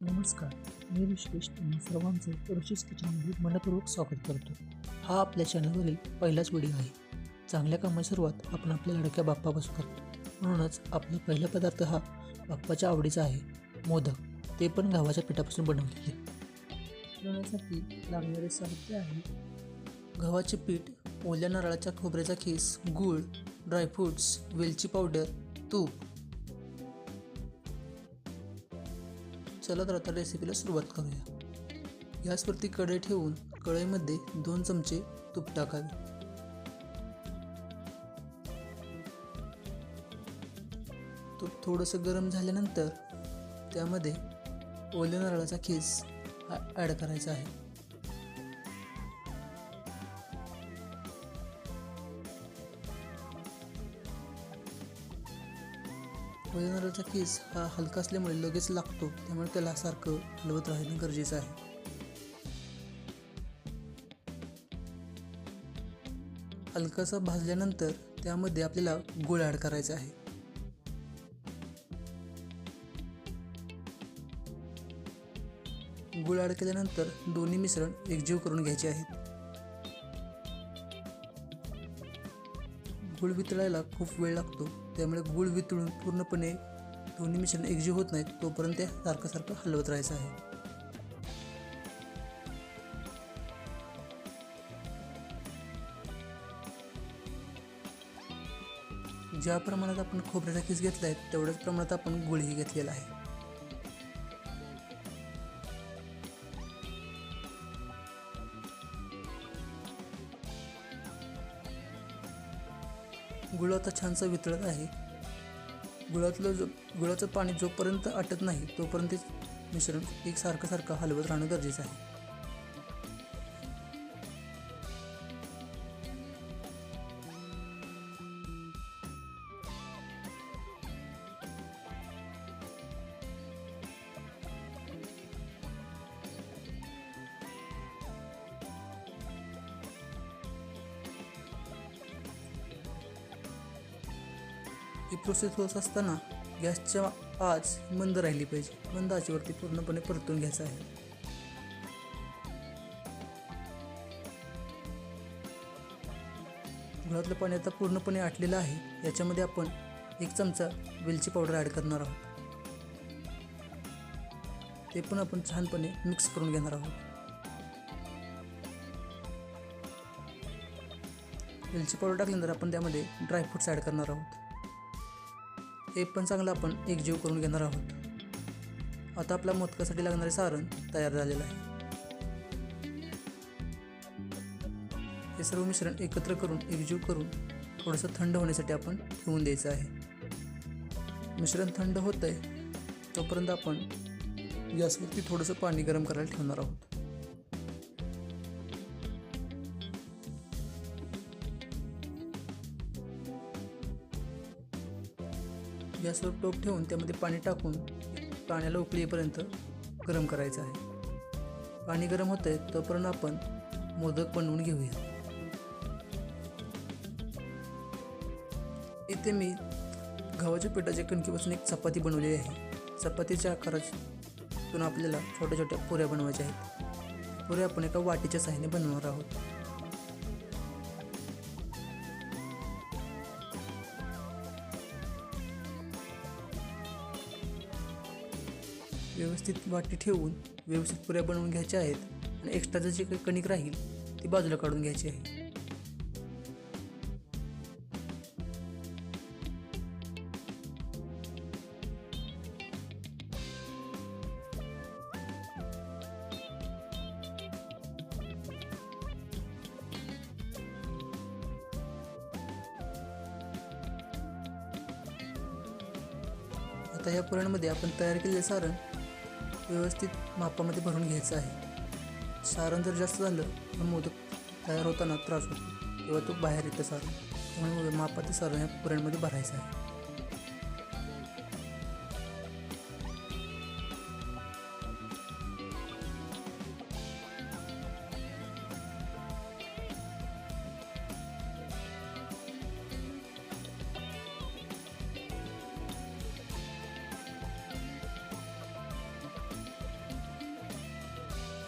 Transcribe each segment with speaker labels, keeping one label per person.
Speaker 1: नमस्कार मी ऋषिकेश तुम्ही सर्वांचं ऋषिस किचनमध्ये मनपूर्वक स्वागत करतो. हा आपल्या चॅनलवरील पहिलाच व्हिडिओ आहे. चांगल्या कामाची सुरुवात आपण आपल्या लडक्या बाप्पापासून करतो. म्हणूनच आपला पहिला पदार्थ हा बाप्पाच्या आवडीचा आहे. मोदक. ते पण गव्हाच्या पिठापासून बनवलेले. बनवण्यासाठी लागणारे साहित्य आहे. गव्हाचे पीठ ओल्या नारळाच्या खोबऱ्याचा खीस गूळ ड्रायफ्रूट्स वेलची पावडर तूप चला तर आता रेसिपीला सुरुवात करूया. गॅसवरती कढई ठेवून कढईमध्ये दोन चमचे तूप टाकावे. तूप थोडंसं गरम झाल्यानंतर त्यामध्ये ओल्या नारळाचा खीस हा ॲड करायचा आहे. ओल्या केस हा हलका असल्यामुळे लगेच लागतो त्यामुळे त्याला सारखं हलवत राहणं गरजेचं आहे. हलकासा भाजल्यानंतर त्यामध्ये आपल्याला गुळ ॲड करायचा आहे. गुळ ॲड केल्यानंतर दोन्ही मिश्रण एकजीव करून घ्यायचे आहेत. गुळ वितळायला खूप वेळ लागतो. त्यामुळे गुळ वितळून पूर्णपणे दोन्ही मिश्रण एकजीव होत नाहीत तोपर्यंत ते सारखं सारखं हलवत राहायचं आहे. ज्या प्रमाणात आपण खोबऱ्याचा किस घेतला आहे तेवढ्याच प्रमाणात आपण गुळही घेतलेला आहे. गुळ आता छानसं वितळत आहे. गुळातलं जो गुळाचं पाणी जोपर्यंत आटत नाही तोपर्यंत मिश्रण एक सारखं सारखं हलवत राहणं गरजेचं आहे. ती प्रोसेस होत असताना गॅसच्या आच मंद राहिली पाहिजे. मंद आचेवरती पूर्णपणे परतून घ्यायचं आहे. गुळातलं पाणी आता पूर्णपणे आटलेलं आहे. याच्यामध्ये आपण एक चमचा वेलची पावडर ॲड करणार आहोत. ते पण आपण छानपणे मिक्स करून घेणार आहोत. वेलची पावडर टाकल्यानंतर आपण त्यामध्ये ड्रायफ्रूट्स ॲड करणार आहोत. ते पण चांगलं आपण एकजीव करून घेणार आहोत. आता आपल्या मोदकासाठी लागणारे सारण तयार झालेलं आहे. हे सर्व मिश्रण एकत्र करून एकजीव करून थोडंसं थंड होण्यासाठी आपण ठेवून द्यायचं आहे. मिश्रण थंड होत आहे तोपर्यंत आपण गॅसवरती थोडंसं पाणी गरम करायला ठेवणार आहोत. गॅसवर टोप ठेवून त्यामध्ये पाणी टाकून पाण्याला उकळीपर्यंत गरम करायचं आहे. पाणी गरम होतं आहे तोपर्यंत आपण मोदक बनवून घेऊया. इथे मी गव्हाच्या पिठाच्या कणकीपासून एक चपाती बनवलेली आहे. चपातीच्या आकारातून आपल्याला छोट्या छोट्या पुऱ्या बनवायच्या आहेत. पुऱ्या आपण एका वाटीच्या साहाय्याने बनवणार आहोत. व्यवस्थित वाटी ठेवून व्यवस्थित पुऱ्या बनवून घ्यायच्या आहेत आणि एक्स्ट्राचं जे काही कणिक राहील ती बाजूला काढून घ्यायची आहे. आता या पुरणमध्ये आपण तयार केलेलं सारण व्यवस्थित मापामध्ये भरून घ्यायचं आहे. सारण जर जास्त झालं तर मोदक तयार होताना त्रास होतो. किंवा तो बाहेर येतं सारण. त्यामुळे मापाचं सारण या पुरणमध्ये भरायचं आहे.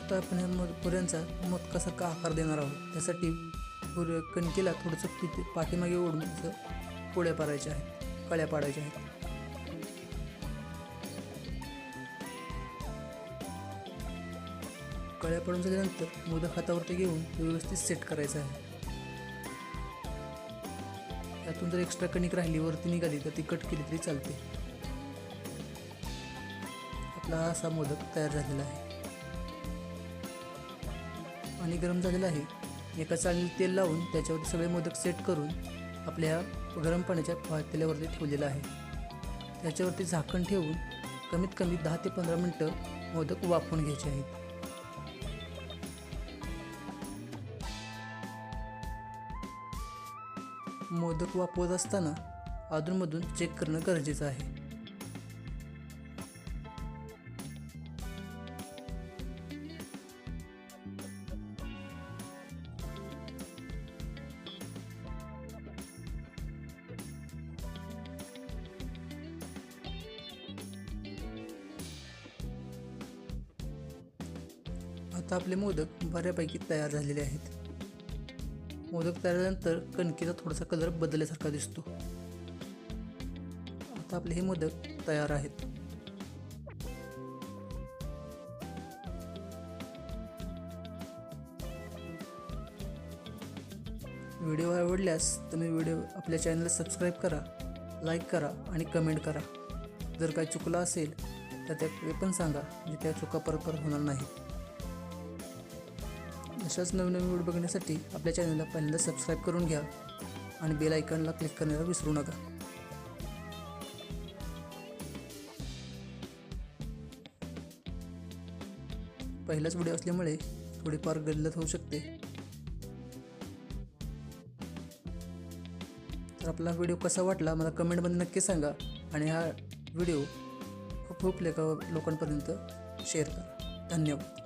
Speaker 1: आता आपण ह्या पुऱ्यांचा मोदकासारखा आकार देणार आहोत. त्यासाठी पुर कणकेला थोडंसं पिठ पाठीमागे ओढून असं पोळ्या पाडायच्या आहेत कळ्या पाडायच्या आहेत. कळ्या पडून झाल्यानंतर मोदक हातावरती घेऊन व्यवस्थित सेट करायचं आहे. त्यातून जर एक्स्ट्रा कणिक राहिली वरती निघाली तर ती कट केली तरी चालते. आपला हा असा मोदक तयार झालेला आहे. आणि गरम झालेलं आहे. एका चाळणीत तेल लावून त्याच्यावरती सगळे मोदक सेट करून आपल्या गरम पाण्याच्या पातेल्यावरती ठेवलेलं आहे. त्याच्यावरती झाकण ठेवून कमीत कमी दहा ते पंधरा मिनटं मोदक वाफवून घ्यायचे आहेत. मोदक वापरत असताना अधूनमधून चेक करणं गरजेचं आहे. आता आपले मोदक बऱ्यापैकी तयार झालेले आहेत. मोदक तयार झाल्यानंतर कणकेचा थोडासा कलर बदलल्यासारखा दिसतो. आता आपले हे मोदक तयार आहेत. व्हिडिओ आवडल्यास तुम्ही व्हिडिओ आपल्या चॅनलला सबस्क्राईब करा लाईक करा आणि कमेंट करा. जर काही चुकलं असेल तर त्या पण सांगा म्हणजे त्या चुका परत परत होणार नाही अशाच नवीन नवीन व्हिडिओ बघण्यासाठी आपल्या चॅनलला पहिल्यांदा सबस्क्राईब करून घ्या आणि बेल आयकॉनला क्लिक करण्याला विसरू नका. पहिलाच व्हिडिओ असल्यामुळे थोडीफार गल्लत होऊ शकते. तर आपला व्हिडिओ कसा वाटला मला कमेंटमध्ये नक्की सांगा आणि हा व्हिडिओ खूप खूप लेखा लोकांपर्यंत शेअर करा. धन्यवाद.